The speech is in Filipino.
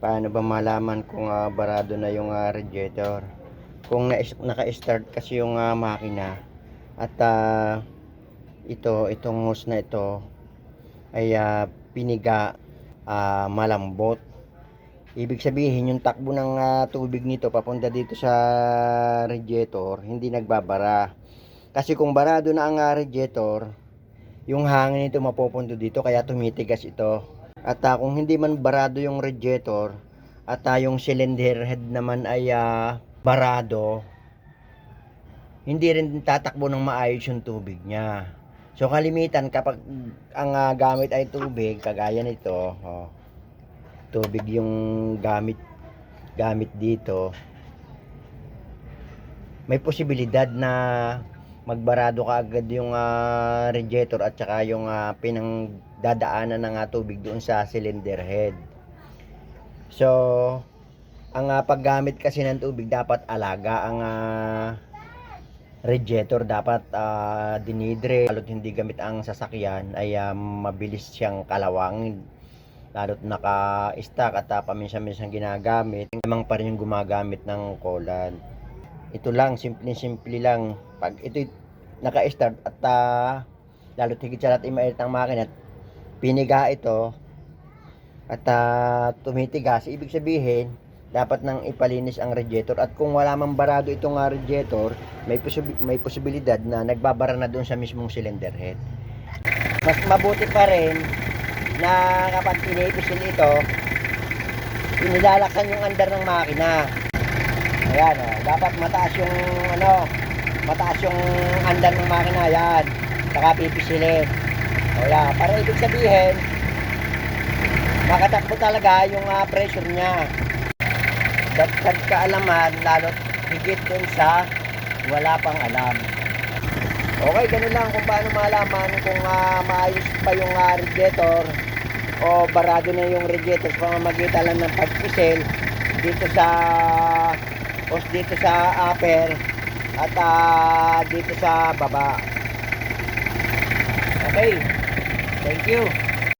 Paano ba malaman kung ah, barado na yung ah, radiator? Kung na naka-start kasi yung ah, makina at ah, ito, itong hose na ito ay ah, piniga ah, malambot. Ibig sabihin yung takbo ng ah, tubig nito papunta dito sa radiator hindi nagbabara. Kasi kung barado na ang ah, radiator, yung hangin nito mapupunta dito kaya tumitigas ito. At ah, kung hindi man barado yung radiator at ah, yung cylinder head naman ay ah, barado, hindi rin tatakbo ng maayos yung tubig niya. So kalimitan kapag ang ah, gamit ay tubig, kagaya nito, oh, tubig yung gamit gamit dito, may posibilidad na magbarado ka agad yung ah, radiator at saka yung ah, pinangdadaanan ng ah, tubig doon sa cylinder head. So, ang ah, paggamit kasi ng tubig dapat alaga ang ah, radiator. Dapat uh, dinidre. Lalo't hindi gamit ang sasakyan ay ah, mabilis siyang kalawangin. Lalo't naka-stack at uh, paminsan-minsan ginagamit. Lamang pa rin yung gumagamit ng kolan. Ito lang simple-simple lang. Pag ito naka-start at uh, lalo't higit sa lahat ay mainit ang makina at piniga ito at uh, tumitigas ibig sabihin dapat nang ipalinis ang radiator at kung wala mang barado itong uh, radiator may posib- may posibilidad na nagbabara na doon sa mismong cylinder head. Mas mabuti pa rin na kapag pinipisil ito inilalaksan yung andar ng makina. Ayan oh, dapat mataas yung ano mataas yung andar ng makina yan. Saka pipisilin o para ibig sabihin makatakbo talaga yung ah, pressure niya. Dagdag kaalaman lalo higit dun sa wala pang alam. Okay, ganun lang kung paano malaman kung ah, maayos pa yung ah, radiator o barado na yung radiator sa pamamagitan lang ng pagpisil dito sa o dito sa upper at ah, dito sa baba. Okay. Thank you.